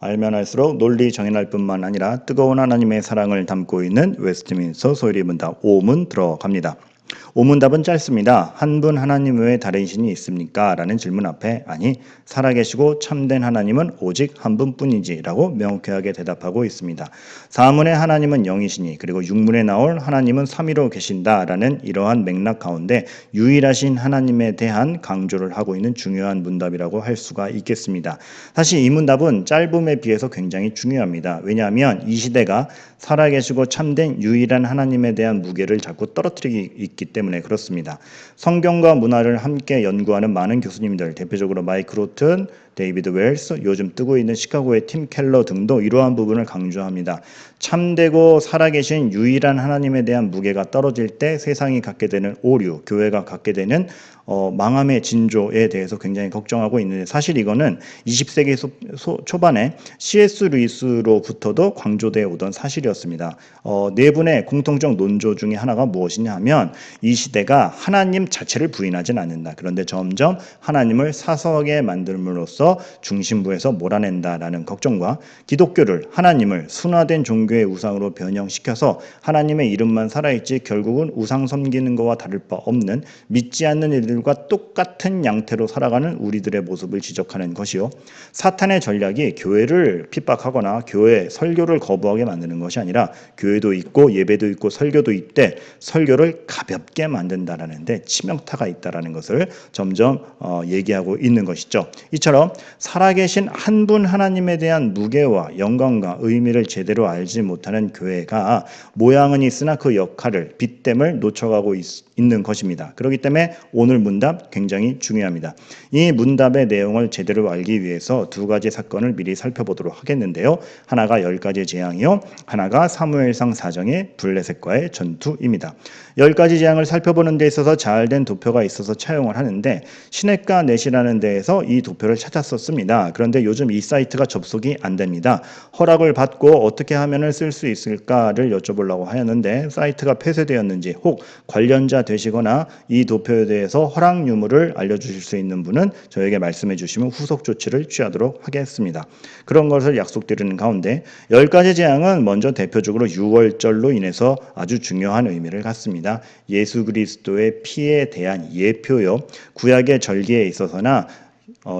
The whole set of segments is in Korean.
알면 할수록 논리 정연할 뿐만 아니라 뜨거운 하나님의 사랑을 담고 있는 웨스트민스터 소율이 문답 5문 들어갑니다. 오문답은 짧습니다. 한 분 하나님 외에 다른 신이 있습니까? 라는 질문 앞에 아니 살아계시고 참된 하나님은 오직 한 분뿐이지라고 명쾌하게 대답하고 있습니다. 사문의 하나님은 영이시니 그리고 육문에 나올 하나님은 삼위로 계신다라는 이러한 맥락 가운데 유일하신 하나님에 대한 강조를 하고 있는 중요한 문답이라고 할 수가 있겠습니다. 사실 이 문답은 짧음에 비해서 굉장히 중요합니다. 왜냐하면 이 시대가 살아계시고 참된 유일한 하나님에 대한 무게를 자꾸 떨어뜨리기 있기 때문에 그렇습니다. 성경과 문화를 함께 연구하는 많은 교수님들, 대표적으로 마이크 로튼, 데이비드 웰스, 요즘 뜨고 있는 시카고의 팀 켈러 등도 이러한 부분을 강조합니다. 참되고 살아계신 유일한 하나님에 대한 무게가 떨어질 때 세상이 갖게 되는 오류, 교회가 갖게 되는 어, 망함의 진조에 대해서 굉장히 걱정하고 있는데 사실 이거는 20세기 소, 소, 초반에 C.S. 루이스로부터도 강조되어 오던 사실이었습니다. 어, 네 분의 공통적 논조 중에 하나가 무엇이냐 하면 이 시대가 하나님 자체를 부인하진 않는다. 그런데 점점 하나님을 사서하게 만들므로써 중심부에서 몰아낸다라는 걱정과 기독교를 하나님을 순화된 종교의 우상으로 변형시켜서 하나님의 이름만 살아있지 결국은 우상 섬기는 것과 다를 바 없는 믿지 않는 일들과 똑같은 양태로 살아가는 우리들의 모습을 지적하는 것이요. 사탄의 전략이 교회를 핍박하거나 교회 설교를 거부하게 만드는 것이 아니라 교회도 있고 예배도 있고 설교도 있대 설교를 가볍게 만든다라는데 치명타가 있다라는 것을 점점 어, 얘기하고 있는 것이죠. 이처럼 살아계신 한 분 하나님에 대한 무게와 영광과 의미를 제대로 알지 못하는 교회가 모양은 있으나 그 역할을 빗됨을 놓쳐가고 있, 있는 것입니다. 그렇기 때문에 오늘 문답 굉장히 중요합니다. 이 문답의 내용을 제대로 알기 위해서 두 가지 사건을 미리 살펴보도록 하겠는데요. 하나가 열 가지 재앙이요, 하나가 사무엘상 사정의 블레셋과의 전투입니다. 열 가지 재앙을 살펴보는 데 있어서 잘된 도표가 있어서 차용을 하는데 시내가 넷이라는 데에서 이 도표를 찾 았었습니다. 그런데 요즘 이 사이트가 접속이 안 됩니다. 허락을 받고 어떻게 하면을 쓸 수 있을까를 여쭤보려고 하였는데 사이트가 폐쇄되었는지 혹 관련자 되시거나 이 도표에 대해서 허락 유무를 알려주실 수 있는 분은 저에게 말씀해 주시면 후속 조치를 취하도록 하겠습니다. 그런 것을 약속드리는 가운데 열 가지 재앙은 먼저 대표적으로 6월절로 인해서 아주 중요한 의미를 갖습니다. 예수 그리스도의 피에 대한 예표요. 구약의 절기에 있어서나 어,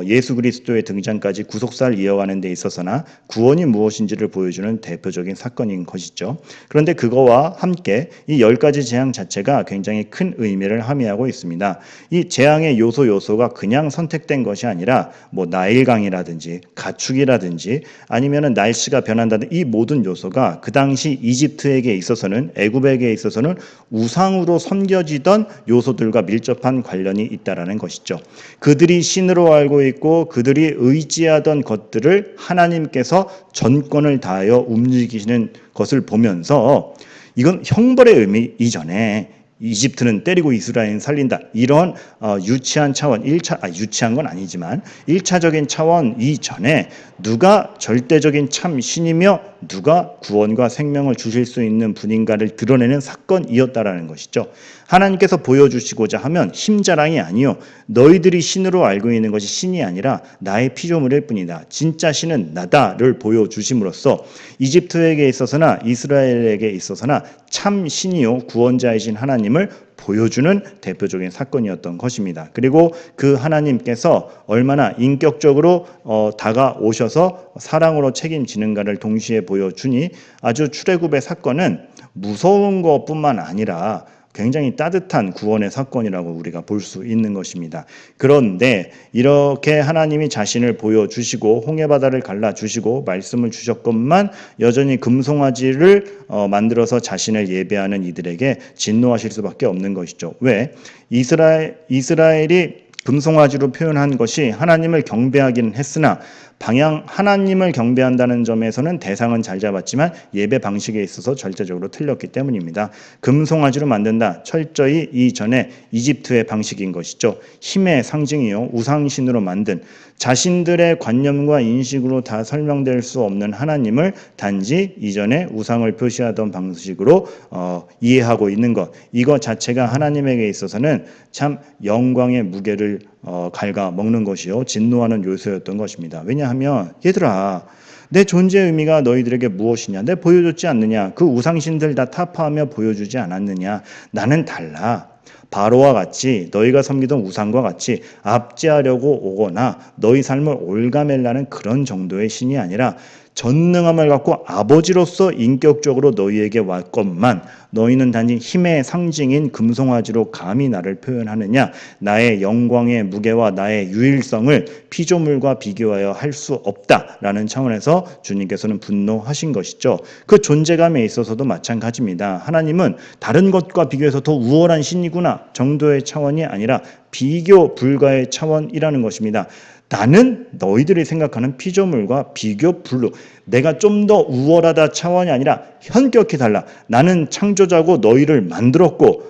예수 그리스도의 등장까지 구속사를 이어가는 데 있어서나 구원이 무엇인지를 보여주는 대표적인 사건인 것이죠. 그런데 그거와 함께 이 열 가지 재앙 자체가 굉장히 큰 의미를 함의하고 있습니다. 이 재앙의 요소 요소가 그냥 선택된 것이 아니라 뭐 나일강이라든지 가축이라든지 아니면은 날씨가 변한다든 이 모든 요소가 그 당시 이집트에게 있어서는 애굽에게 있어서는 우상으로 섬겨지던 요소들과 밀접한 관련이 있다라는 것이죠. 그들이 신으로 알고 있고 그들이 의지하던 것들을 하나님께서 전권을 다하여 움직이시는 것을 보면서 이건 형벌의 의미 이전에 이집트는 때리고 이스라엘은 살린다. 이런 어, 유치한 차원, 1차, 아, 유치한 건 아니지만 1차적인 차원 이전에 누가 절대적인 참 신이며 누가 구원과 생명을 주실 수 있는 분인가를 드러내는 사건이었다라는 것이죠. 하나님께서 보여주시고자 하면 힘자랑이 아니요. 너희들이 신으로 알고 있는 것이 신이 아니라 나의 피조물일 뿐이다. 진짜 신은 나다를 보여주심으로써 이집트에게 있어서나 이스라엘에게 있어서나 참 신이요. 구원자이신 하나님을 보여주는 대표적인 사건이었던 것입니다. 그리고 그 하나님께서 얼마나 인격적으로 어, 다가오셔서 사랑으로 책임지는가를 동시에 보여주니 아주 출애굽의 사건은 무서운 것뿐만 아니라 굉장히 따뜻한 구원의 사건이라고 우리가 볼 수 있는 것입니다. 그런데 이렇게 하나님이 자신을 보여주시고 홍해바다를 갈라주시고 말씀을 주셨건만 여전히 금송아지를 어, 만들어서 자신을 예배하는 이들에게 진노하실 수밖에 없는 것이죠. 왜? 이스라엘, 이스라엘이 금송아지로 표현한 것이 하나님을 경배하기는 했으나 방향 하나님을 경배한다는 점에서는 대상은 잘 잡았지만 예배 방식에 있어서 절대적으로 틀렸기 때문입니다. 금송아지로 만든다. 철저히 이전에 이집트의 방식인 것이죠. 힘의 상징이요. 우상신으로 만든 자신들의 관념과 인식으로 다 설명될 수 없는 하나님을 단지 이전에 우상을 표시하던 방식으로 어, 이해하고 있는 것. 이것 자체가 하나님에게 있어서는 참 영광의 무게를 어, 갉아 먹는 것이요. 진노하는 요소였던 것입니다. 왜냐하면 얘들아 내 존재의 의미가 너희들에게 무엇이냐? 내 보여줬지 않느냐? 그 우상신들 다 타파하며 보여주지 않았느냐? 나는 달라. 바로와 같이 너희가 섬기던 우상과 같이 압제하려고 오거나 너희 삶을 올가멜라는 그런 정도의 신이 아니라 전능함을 갖고 아버지로서 인격적으로 너희에게 왔건만 너희는 단지 힘의 상징인 금송아지로 감히 나를 표현하느냐 나의 영광의 무게와 나의 유일성을 피조물과 비교하여 할 수 없다라는 차원에서 주님께서는 분노하신 것이죠. 그 존재감에 있어서도 마찬가지입니다. 하나님은 다른 것과 비교해서 더 우월한 신이구나 정도의 차원이 아니라 비교 불가의 차원이라는 것입니다. 나는 너희들이 생각하는 피조물과 비교 불로 내가 좀 더 우월하다 차원이 아니라 현격히 달라. 나는 창조자고 너희를 만들었고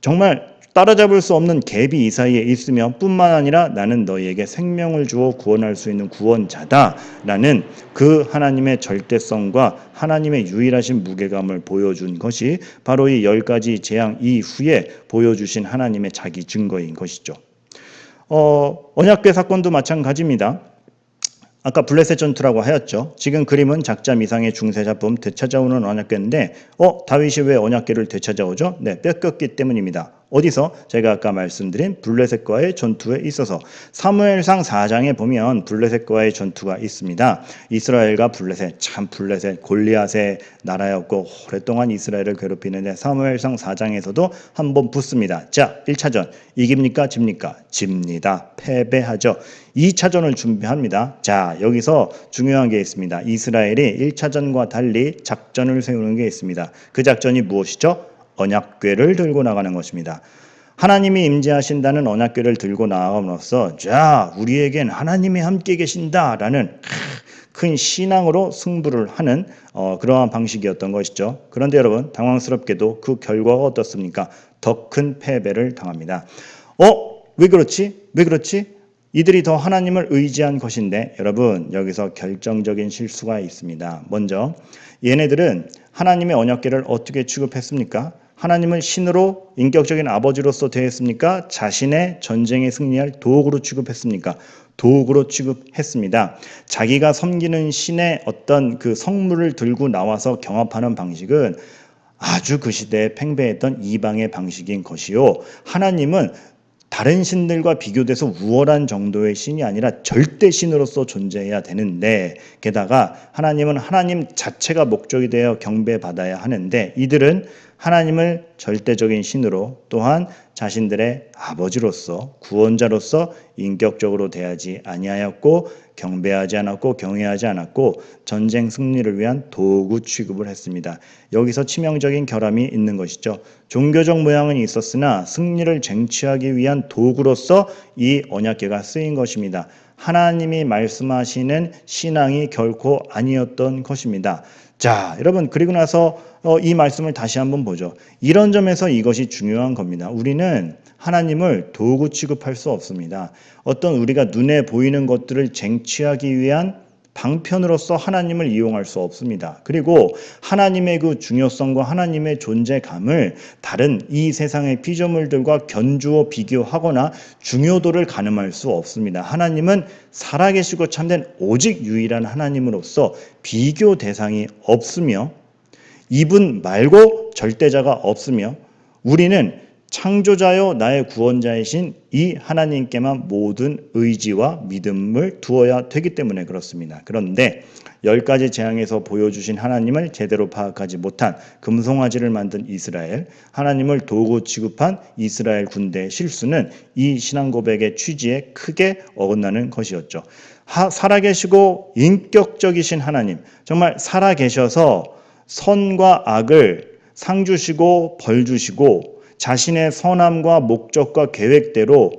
정말 따라잡을 수 없는 갭이 이 사이에 있으며 뿐만 아니라 나는 너희에게 생명을 주어 구원할 수 있는 구원자다 라는 그 하나님의 절대성과 하나님의 유일하신 무게감을 보여준 것이 바로 이 열 가지 재앙 이후에 보여주신 하나님의 자기 증거인 것이죠. 어, 언약궤 사건도 마찬가지입니다. 아까 블레셋 전투라고 하였죠. 지금 그림은 작자 미상의 중세 작품 되찾아오는 언약궤인데, 어 다윗이 왜 언약궤를 되찾아오죠? 네, 뺏겼기 때문입니다. 어디서 제가 아까 말씀드린 블레셋과의 전투에 있어서 사무엘상 4장에 보면 블레셋과의 전투가 있습니다. 이스라엘과 블레셋 참 블레셋 골리앗의 나라였고 오랫동안 이스라엘을 괴롭히는데 사무엘상 4장에서도 한번 붙습니다. 자, 1차전 이깁니까 집니까? 집니다. 패배하죠. 2차전을 준비합니다. 자, 여기서 중요한 게 있습니다. 이스라엘이 1차전과 달리 작전을 세우는 게 있습니다. 그 작전이 무엇이죠? 언약궤를 들고 나가는 것입니다. 하나님이 임재하신다는 언약궤를 들고 나아감으로써 자 우리에겐 하나님이 함께 계신다라는 큰 신앙으로 승부를 하는 어, 그러한 방식이었던 것이죠. 그런데 여러분 당황스럽게도 그 결과가 어떻습니까? 더 큰 패배를 당합니다. 어? 왜 그렇지? 왜 그렇지? 이들이 더 하나님을 의지한 것인데 여러분 여기서 결정적인 실수가 있습니다. 먼저 얘네들은 하나님의 언약궤를 어떻게 취급했습니까? 하나님을 신으로 인격적인 아버지로서 대했습니까? 자신의 전쟁에 승리할 도구로 취급했습니까? 도구로 취급했습니다. 자기가 섬기는 신의 어떤 그 성물을 들고 나와서 경합하는 방식은 아주 그 시대에 팽배했던 이방의 방식인 것이요. 하나님은 다른 신들과 비교돼서 우월한 정도의 신이 아니라 절대 신으로서 존재해야 되는데 게다가 하나님은 하나님 자체가 목적이 되어 경배받아야 하는데 이들은 하나님을 절대적인 신으로 또한 자신들의 아버지로서 구원자로서 인격적으로 대하지 아니하였고 경배하지 않았고 경외하지 않았고 전쟁 승리를 위한 도구 취급을 했습니다. 여기서 치명적인 결함이 있는 것이죠. 종교적 모양은 있었으나 승리를 쟁취하기 위한 도구로서 이 언약궤가 쓰인 것입니다. 하나님이 말씀하시는 신앙이 결코 아니었던 것입니다. 자, 여러분 그리고 나서 어, 이 말씀을 다시 한번 보죠. 이런 점에서 이것이 중요한 겁니다. 우리는 하나님을 도구 취급할 수 없습니다. 어떤 우리가 눈에 보이는 것들을 쟁취하기 위한 방편으로서 하나님을 이용할 수 없습니다. 그리고 하나님의 그 중요성과 하나님의 존재감을 다른 이 세상의 피조물들과 견주어 비교하거나 중요도를 가늠할 수 없습니다. 하나님은 살아계시고 참된 오직 유일한 하나님으로서 비교 대상이 없으며 이분 말고 절대자가 없으며 우리는 창조자요 나의 구원자이신 이 하나님께만 모든 의지와 믿음을 두어야 되기 때문에 그렇습니다. 그런데 열 가지 재앙에서 보여주신 하나님을 제대로 파악하지 못한 금송아지를 만든 이스라엘, 하나님을 도구 취급한 이스라엘 군대의 실수는 이 신앙 고백의 취지에 크게 어긋나는 것이었죠. 살아계시고 인격적이신 하나님, 정말 살아계셔서 선과 악을 상 주시고 벌 주시고 자신의 선함과 목적과 계획대로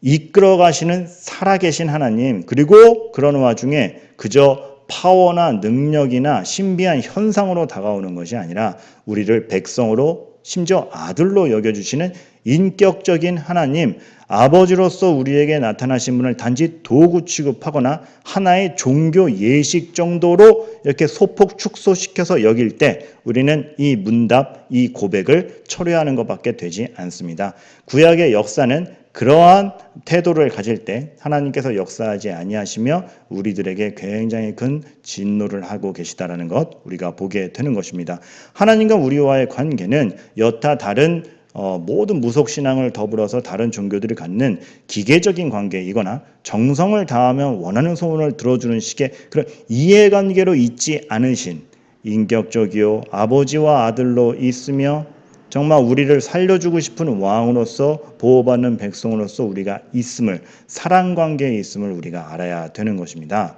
이끌어 가시는 살아계신 하나님, 그리고 그런 와중에 그저 파워나 능력이나 신비한 현상으로 다가오는 것이 아니라 우리를 백성으로 심지어 아들로 여겨주시는 인격적인 하나님, 아버지로서 우리에게 나타나신 분을 단지 도구 취급하거나 하나의 종교 예식 정도로 이렇게 소폭 축소시켜서 여길 때 우리는 이 문답, 이 고백을 철회하는 것밖에 되지 않습니다. 구약의 역사는 그러한 태도를 가질 때 하나님께서 역사하지 아니하시며 우리들에게 굉장히 큰 진노를 하고 계시다라는 것 우리가 보게 되는 것입니다. 하나님과 우리와의 관계는 여타 다른 어, 모든 무속 신앙을 더불어서 다른 종교들이 갖는 기계적인 관계이거나 정성을 다하면 원하는 소원을 들어주는 식의 그런 이해관계로 있지 않으신 인격적이요 아버지와 아들로 있으며 정말 우리를 살려주고 싶은 왕으로서 보호받는 백성으로서 우리가 있음을 사랑 관계에 있음을 우리가 알아야 되는 것입니다.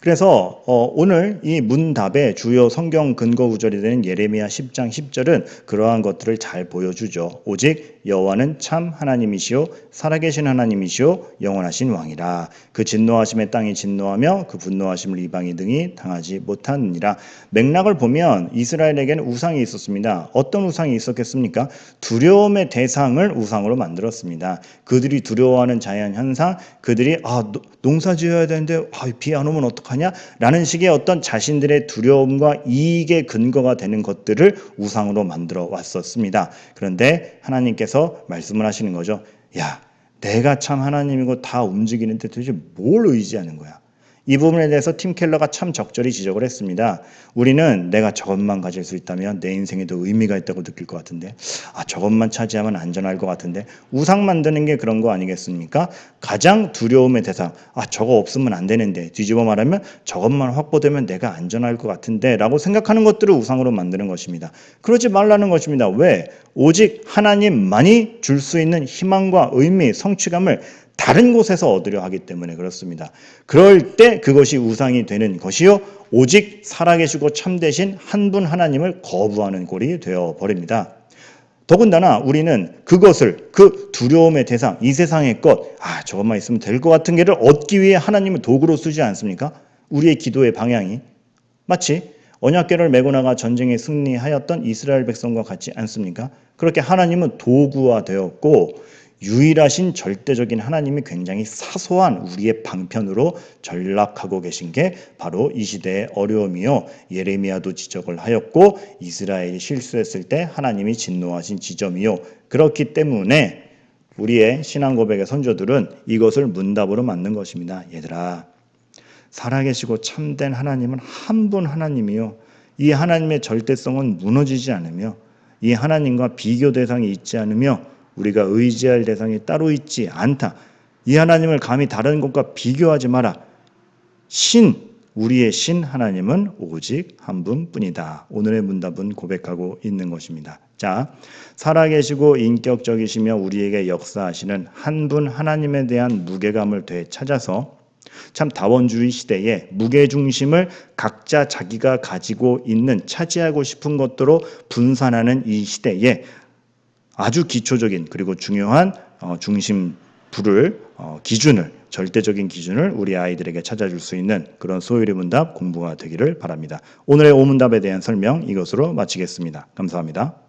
그래서 어, 오늘 이 문답의 주요 성경 근거 구절이 되는 예레미야 10장 10절은 그러한 것들을 잘 보여주죠. 오직 여호와는 참 하나님이시요 살아계신 하나님이시요 영원하신 왕이라. 그 진노하심에 땅이 진노하며 그 분노하심을 이방이 등이 당하지 못하느니라. 맥락을 보면 이스라엘에게는 우상이 있었습니다. 어떤 우상이 있었겠습니까? 두려움의 대상을 우상으로 만들었습니다. 그들이 두려워하는 자연 현상, 그들이 아 농사 지어야 되는데 아, 비 안 오면 어떡하냐? 라는 식의 어떤 자신들의 두려움과 이익의 근거가 되는 것들을 우상으로 만들어 왔었습니다. 그런데 하나님께서 말씀을 하시는 거죠. 야, 내가 참 하나님이고 다 움직이는데 도대체 뭘 의지하는 거야? 이 부분에 대해서 팀 켈러가 참 적절히 지적을 했습니다. 우리는 내가 저것만 가질 수 있다면 내 인생에도 의미가 있다고 느낄 것 같은데, 아, 저것만 차지하면 안전할 것 같은데, 우상 만드는 게 그런 거 아니겠습니까? 가장 두려움의 대상, 아, 저거 없으면 안 되는데, 뒤집어 말하면 저것만 확보되면 내가 안전할 것 같은데, 라고 생각하는 것들을 우상으로 만드는 것입니다. 그러지 말라는 것입니다. 왜? 오직 하나님만이 줄 수 있는 희망과 의미, 성취감을 다른 곳에서 얻으려 하기 때문에 그렇습니다. 그럴 때 그것이 우상이 되는 것이요. 오직 살아계시고 참되신 한 분 하나님을 거부하는 꼴이 되어 버립니다. 더군다나 우리는 그것을 그 두려움의 대상, 이 세상의 것, 아, 저것만 있으면 될 것 같은 게를 얻기 위해 하나님을 도구로 쓰지 않습니까? 우리의 기도의 방향이 마치 언약궤를 메고 나가 전쟁에 승리하였던 이스라엘 백성과 같지 않습니까? 그렇게 하나님은 도구화 되었고 유일하신 절대적인 하나님이 굉장히 사소한 우리의 방편으로 전락하고 계신 게 바로 이 시대의 어려움이요. 예레미야도 지적을 하였고 이스라엘이 실수했을 때 하나님이 진노하신 지점이요. 그렇기 때문에 우리의 신앙 고백의 선조들은 이것을 문답으로 맞는 것입니다. 얘들아, 살아계시고 참된 하나님은 한 분 하나님이요. 이 하나님의 절대성은 무너지지 않으며 이 하나님과 비교 대상이 있지 않으며 우리가 의지할 대상이 따로 있지 않다. 이 하나님을 감히 다른 것과 비교하지 마라. 신, 우리의 신 하나님은 오직 한 분뿐이다. 오늘의 문답은 고백하고 있는 것입니다. 자, 살아계시고 인격적이시며 우리에게 역사하시는 한 분 하나님에 대한 무게감을 되찾아서 참 다원주의 시대에 무게 중심을 각자 자기가 가지고 있는 차지하고 싶은 것들로 분산하는 이 시대에 아주 기초적인 그리고 중요한 어, 중심 불을 어, 기준을 절대적인 기준을 우리 아이들에게 찾아줄 수 있는 그런 소율의 문답 공부가 되기를 바랍니다. 오늘의 오문답에 대한 설명 이것으로 마치겠습니다. 감사합니다.